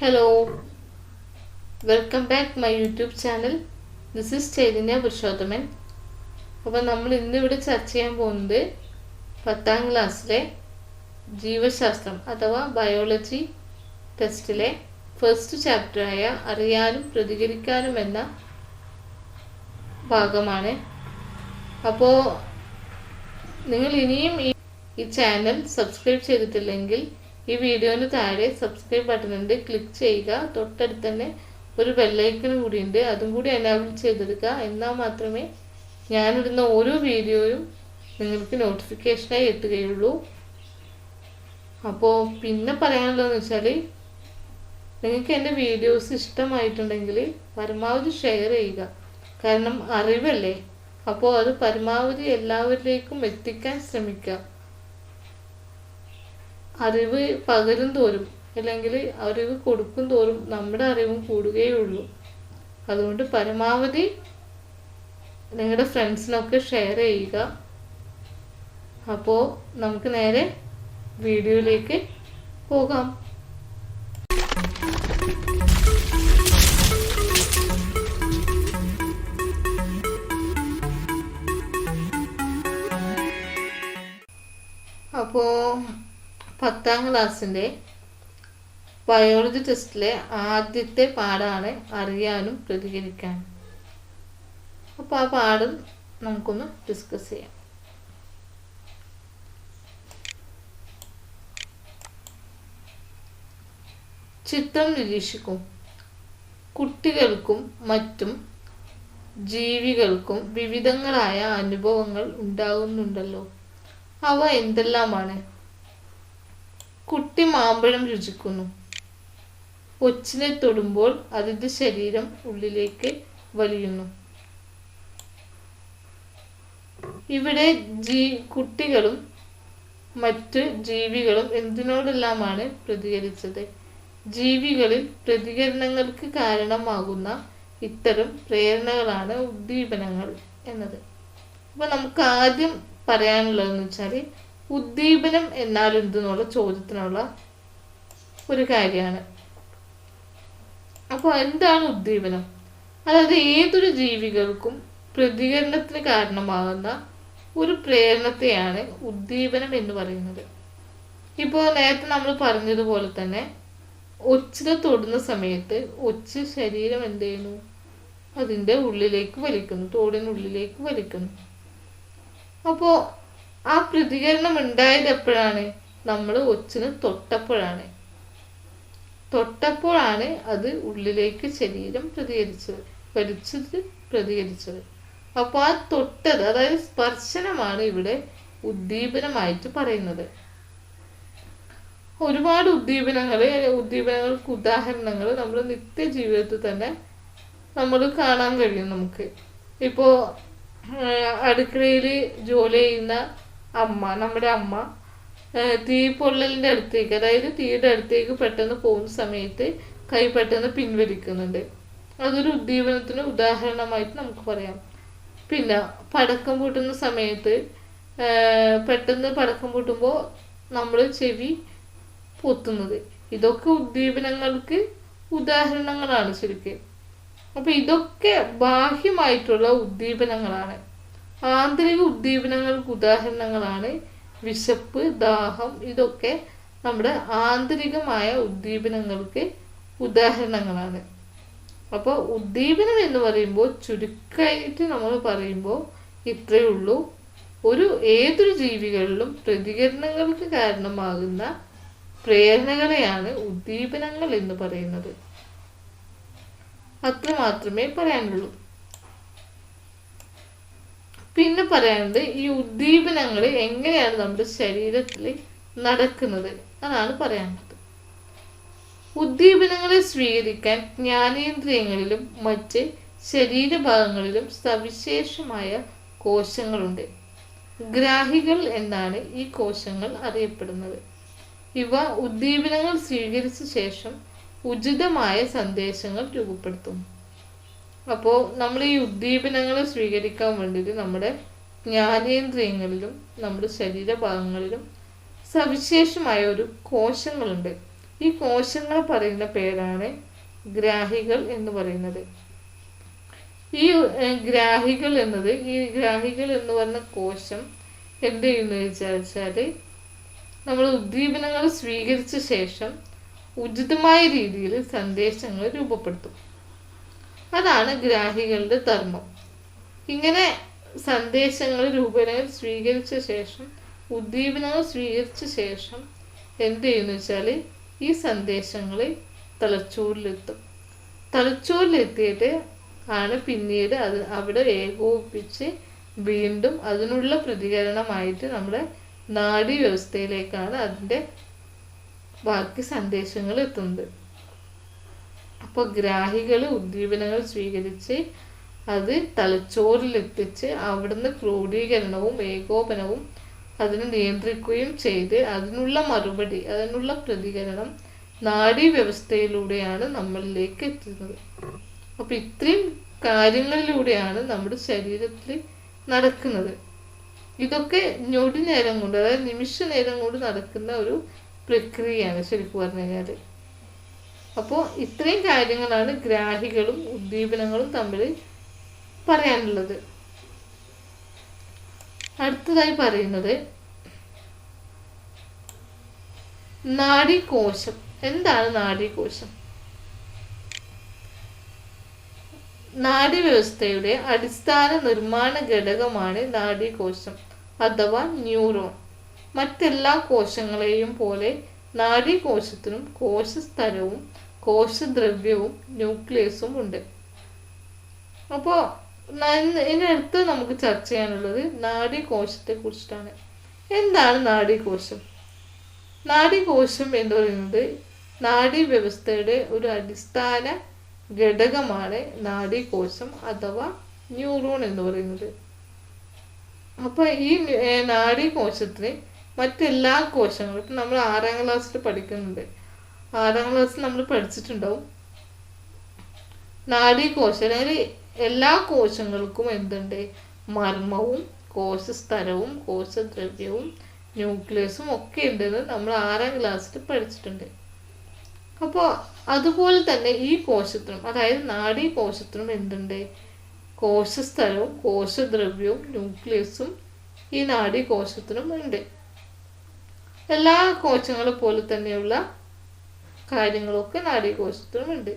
Hello welcome back my YouTube channel this is Chaitanya Purushothaman അപ്പോൾ നമ്മൾ ഇന്നിവിടെ ചർച്ച ചെയ്യാൻ പോകുന്നത് പത്താം ക്ലാസ്സിലെ ജീവശാസ്ത്രം അഥവാ ബയോളജി ടെസ്റ്റിലെ ഫസ്റ്റ് ചാപ്റ്ററായ അറിയാനും പ്രതികരിക്കാനും എന്ന ഭാഗമാണ്. അപ്പോൾ നിങ്ങൾ ഇനിയും ഈ ചാനൽ സബ്സ്ക്രൈബ് ചെയ്തിട്ടില്ലെങ്കിൽ ഈ വീഡിയോന് താഴെ സബ്സ്ക്രൈബ് ബട്ടൺ ഉണ്ട്. ക്ലിക്ക് ചെയ്യുക. തൊട്ടടുത്ത് തന്നെ ഒരു ബെല്ലൈക്കൺ കൂടി ഉണ്ട്. അതും കൂടി എനാബിൾ ചെയ്തെടുക്കുക. എന്നാൽ മാത്രമേ ഞാനിടുന്ന ഓരോ വീഡിയോയും നിങ്ങൾക്ക് നോട്ടിഫിക്കേഷനായി എത്തുകയുള്ളൂ. അപ്പോൾ പിന്നെ പറയാനുള്ളതെന്ന് വെച്ചാൽ നിങ്ങൾക്ക് എന്റെ വീഡിയോസ് ഇഷ്ടമായിട്ടുണ്ടെങ്കിൽ പരമാവധി ഷെയർ ചെയ്യുക. കാരണം അറിവല്ലേ? അപ്പോൾ അത് പരമാവധി എല്ലാവരിലേക്കും എത്തിക്കാൻ ശ്രമിക്കുക. അറിവ് പകരും തോറും അല്ലെങ്കിൽ അറിവ് കൊടുക്കും തോറും നമ്മുടെ അറിവും കൂടുകയുള്ളൂ. അതുകൊണ്ട് പരമാവധി നിങ്ങളുടെ ഫ്രണ്ട്സിനൊക്കെ ഷെയർ ചെയ്യുക. അപ്പോൾ നമുക്ക് നേരെ വീഡിയോയിലേക്ക് പോകാം. അപ്പോൾ പത്താം ക്ലാസ്സിന്റെ ബയോളജി ടെസ്റ്റിലെ ആദ്യത്തെ പാടാണ് അറിയാനും പ്രതികരിക്കാനും. അപ്പോൾ ആ പാട് നമുക്കൊന്ന് ഡിസ്കസ് ചെയ്യാം. ചിത്രം നിരീക്ഷിക്കും. കുട്ടികൾക്കും മറ്റും ജീവികൾക്കും വിവിധങ്ങളായ അനുഭവങ്ങൾ ഉണ്ടാകുന്നുണ്ടല്ലോ അവ എന്തെല്ലാമാണ്? കുട്ടി മാമ്പഴം രുചിക്കുന്നു. ഒച്ചിനെ തൊടുമ്പോൾ അതിന്റെ ശരീരം ഉള്ളിലേക്ക് വലിയുന്നു. ഇവിടെ ജീ കുട്ടികളും മറ്റ് ജീവികളും എന്തിനോടെല്ലാമാണ് പ്രതികരിച്ചത്? ജീവികളിൽ പ്രതികരണങ്ങൾക്ക് കാരണമാകുന്ന ഇത്തരം പ്രേരണകളാണ് ഉദ്ദീപനങ്ങൾ എന്നത്. അപ്പോൾ നമുക്ക് ആദ്യം പറയാനുള്ളതെന്ന് വെച്ചാൽ ഉദ്ദീപനം എന്നാൽ എന്തെന്നുള്ള ചോദ്യത്തിനുള്ള ഒരു കാര്യമാണ്. അപ്പോൾ എന്താണ് ഉദ്ദീപനം? അതായത് ഏതൊരു ജീവികൾക്കും പ്രതികരണത്തിന് കാരണമാകുന്ന ഒരു പ്രേരണത്തെയാണ് ഉദ്ദീപനം എന്ന് പറയുന്നത്. ഇപ്പോൾ നേരത്തെ നമ്മൾ പറഞ്ഞതുപോലെ തന്നെ ഒച്ചിനെ തൊടുന്ന സമയത്ത് ഒച്ച് ശരീരം എന്ത് ചെയ്യുന്നു? അതിന്റെ ഉള്ളിലേക്ക് വലിക്കുന്നു തോടിനുള്ളിലേക്ക് വലിക്കുന്നു. അപ്പോൾ ആ പ്രതികരണം ഉണ്ടായത് എപ്പോഴാണ് നമ്മൾ ഒച്ചിന് തൊട്ടപ്പോഴാണ്. തൊട്ടപ്പോഴാണ് അത് ഉള്ളിലേക്ക് ശരീരം പ്രതികരിച്ചത് വലിച്ചത് പ്രതികരിച്ചത്. അപ്പോൾ ആ തൊട്ടത് അതായത് സ്പർശനമാണ് ഇവിടെ ഉദ്ദീപനമായിട്ട് പറയുന്നത്. ഒരുപാട് ഉദ്ദീപനങ്ങൾ ഉദ്ദീപനങ്ങൾക്ക് ഉദാഹരണങ്ങൾ നമ്മുടെ നിത്യജീവിതത്തിൽ തന്നെ നമ്മൾ കാണാൻ കഴിയും നമുക്ക്. ഇപ്പോൾ അടുക്കളയിൽ ജോലി ചെയ്യുന്ന അമ്മ നമ്മുടെ അമ്മ തീ പൊള്ളലിന്റെ അടുത്തേക്ക് അതായത് തീയുടെ അടുത്തേക്ക് പെട്ടെന്ന് പോകുന്ന സമയത്ത് കൈ പെട്ടെന്ന് പിൻവലിക്കുന്നുണ്ട്. അതൊരു ഉദ്ദീപനത്തിന് ഉദാഹരണമായിട്ട് നമുക്ക് പറയാം. പിന്നെ പടക്കം പൂട്ടുന്ന സമയത്ത് പെട്ടെന്ന് പടക്കം പൂട്ടുമ്പോൾ നമ്മൾ ചെവി പൊത്തുന്നത്. ഇതൊക്കെ ഉദ്ദീപനങ്ങൾക്ക് ഉദാഹരണങ്ങളാണ് ശരിക്കും. അപ്പോൾ ഇതൊക്കെ ബാഹ്യമായിട്ടുള്ള ഉദ്ദീപനങ്ങളാണ്. ആന്തരിക ഉദ്ദീപനങ്ങൾക്ക് ഉദാഹരണങ്ങളാണ് വിശപ്പ് ദാഹം ഇതൊക്കെ നമ്മുടെ ആന്തരികമായ ഉദ്ദീപനങ്ങൾക്ക് ഉദാഹരണങ്ങളാണ്. അപ്പോൾ ഉദ്ദീപനം എന്ന് പറയുമ്പോൾ ചുരുക്കമായിട്ട് നമ്മൾ പറയുമ്പോൾ ഇത്രയേ ഉള്ളൂ. ഒരു ഏതൊരു ജീവികളിലും പ്രതികരണങ്ങൾക്ക് കാരണമാകുന്ന പ്രേരണകളെയാണ് ഉദ്ദീപനങ്ങൾ എന്ന് പറയുന്നത്. അത്ര മാത്രമേ പറയാനുള്ളൂ. പിന്നെ പറയുന്നത് ഈ ഉദ്ദീപനങ്ങൾ എങ്ങനെയാണ് നമ്മുടെ ശരീരത്തിൽ നടക്കുന്നത്? അതാണ് പറയാനുള്ളത്. ഉദ്ദീപനങ്ങളെ സ്വീകരിക്കാൻ ജ്ഞാനേന്ദ്രിയങ്ങളിലും മറ്റ് ശരീരഭാഗങ്ങളിലും സവിശേഷമായ കോശങ്ങളുണ്ട്. ഗ്രാഹികൾ എന്നാണ് ഈ കോശങ്ങൾ അറിയപ്പെടുന്നത്. ഇവ ഉദ്ദീപനങ്ങൾ സ്വീകരിച്ച ശേഷം ഉചിതമായ സന്ദേശങ്ങൾ രൂപപ്പെടുത്തും അപ്പോൾ നമ്മൾ ഈ ഉദ്ദീപനങ്ങൾ സ്വീകരിക്കാൻ വേണ്ടിയിട്ട് നമ്മുടെ ജ്ഞാനേന്ദ്രിയങ്ങളിലും നമ്മുടെ ശരീരഭാഗങ്ങളിലും സവിശേഷമായ ഒരു കോശങ്ങളുണ്ട്. ഈ കോശങ്ങൾ പറയുന്ന പേരാണ് ഗ്രാഹികൾ എന്ന് പറയുന്നത്. ഈ ഗ്രാഹികൾ എന്നത് ഈ ഗ്രാഹികൾ എന്ന് പറഞ്ഞ കോശം എന്ത് ചെയ്യുന്നു വിചാരിച്ചാൽ നമ്മൾ ഉദ്ദീപനങ്ങൾ സ്വീകരിച്ച ശേഷം ഉചിതമായ രീതിയിൽ സന്ദേശങ്ങൾ രൂപപ്പെടുത്തും. അതാണ് ഗ്രാഹികളുടെ ധർമ്മം. ഇങ്ങനെ സന്ദേശങ്ങൾ രൂപനകൾ സ്വീകരിച്ച ശേഷം ഉദ്ദീപനങ്ങൾ സ്വീകരിച്ച ശേഷം എന്ത് ചെയ്യുന്നു വെച്ചാൽ ഈ സന്ദേശങ്ങൾ തലച്ചോറിലെത്തും. തലച്ചോറിലെത്തിയിട്ട് ആണ് പിന്നീട് അത് അവിടെ ഏകോപിപ്പിച്ച് വീണ്ടും അതിനുള്ള പ്രതികരണമായിട്ട് നമ്മുടെ നാഡീ വ്യവസ്ഥയിലേക്കാണ് അതിന്റെ ബാക്കി സന്ദേശങ്ങൾ എത്തുന്നത് അപ്പോൾ ഗ്രാഹികൾ ഉദ്ദീപനങ്ങൾ സ്വീകരിച്ച് അത് തലച്ചോറിലെത്തിച്ച് അവിടുന്ന് ക്രോഡീകരണവും ഏകോപനവും അതിനെ നിയന്ത്രിക്കുകയും ചെയ്ത് അതിനുള്ള മറുപടി അതിനുള്ള പ്രതികരണം നാഡീ വ്യവസ്ഥയിലൂടെയാണ് നമ്മളിലേക്ക് എത്തുന്നത്. അപ്പോൾ ഇത്രയും കാര്യങ്ങളിലൂടെയാണ് നമ്മുടെ ശരീരത്തിൽ നടക്കുന്നത്. ഇതൊക്കെ ഞൊടി നേരം കൊണ്ട് അതായത് നിമിഷ നേരം കൊണ്ട് നടക്കുന്ന ഒരു പ്രക്രിയയാണ് ശരിക്കും പറഞ്ഞു കഴിഞ്ഞാൽ അപ്പോൾ ഇത്രയും കാര്യങ്ങളാണ് ഗ്രാഹികളും ഉദ്ദീപനങ്ങളും തമ്മിൽ പറയാനുള്ളത്. അടുത്തതായി പറയുന്നത് നാഡീകോശം. എന്താണ് നാഡീകോശം? നാഡീവ്യവസ്ഥയുടെ അടിസ്ഥാന നിർമ്മാണ ഘടകമാണ് നാഡീകോശം അഥവാ ന്യൂറോൺ. മറ്റെല്ലാ കോശങ്ങളെയും പോലെ നാഡീകോശത്തിനും കോശസ്ഥലവും കോശദ്രവ്യവും ന്യൂക്ലിയസും ഉണ്ട്. അപ്പോൾ ഇതിനടുത്ത് നമുക്ക് ചർച്ച ചെയ്യാനുള്ളത് നാഡീകോശത്തെ കുറിച്ചിട്ടാണ് എന്താണ് നാഡീകോശം? നാഡീകോശം എന്ന് പറയുന്നത് നാഡീ വ്യവസ്ഥയുടെ ഒരു അടിസ്ഥാന ഘടകമാണ് നാഡീകോശം അഥവാ ന്യൂറോൺ എന്ന് പറയുന്നത്. അപ്പോൾ ഈ നാഡീകോശത്തിന് മറ്റെല്ലാ കോശങ്ങളും നമ്മൾ ആറാം ക്ലാസ്സിൽ പഠിക്കുന്നുണ്ട്. ആറാം ക്ലാസ്സിൽ നമ്മൾ പഠിച്ചിട്ടുണ്ടാവും. നാഡീകോശം അല്ലെങ്കിൽ എല്ലാ കോശങ്ങൾക്കും എന്തുണ്ട്? മർമ്മവും കോശസ്ഥലവും കോശദ്രവ്യവും ന്യൂക്ലിയസും ഒക്കെ ഉണ്ടെന്ന് നമ്മൾ ആറാം ക്ലാസ്സിൽ പഠിച്ചിട്ടുണ്ട്. അപ്പോൾ അതുപോലെ തന്നെ ഈ കോശത്തിനും അതായത് നാഡീ കോശത്തിനും എന്തുണ്ട്? കോശസ്ഥലവും കോശദ്രവ്യവും ന്യൂക്ലിയസും ഈ നാഡീ കോശത്തിനും ഉണ്ട്. എല്ലാ കോശങ്ങളെ പോലെ തന്നെയുള്ള കാര്യങ്ങളൊക്കെ നാഡീകോശത്തിനും ഉണ്ട്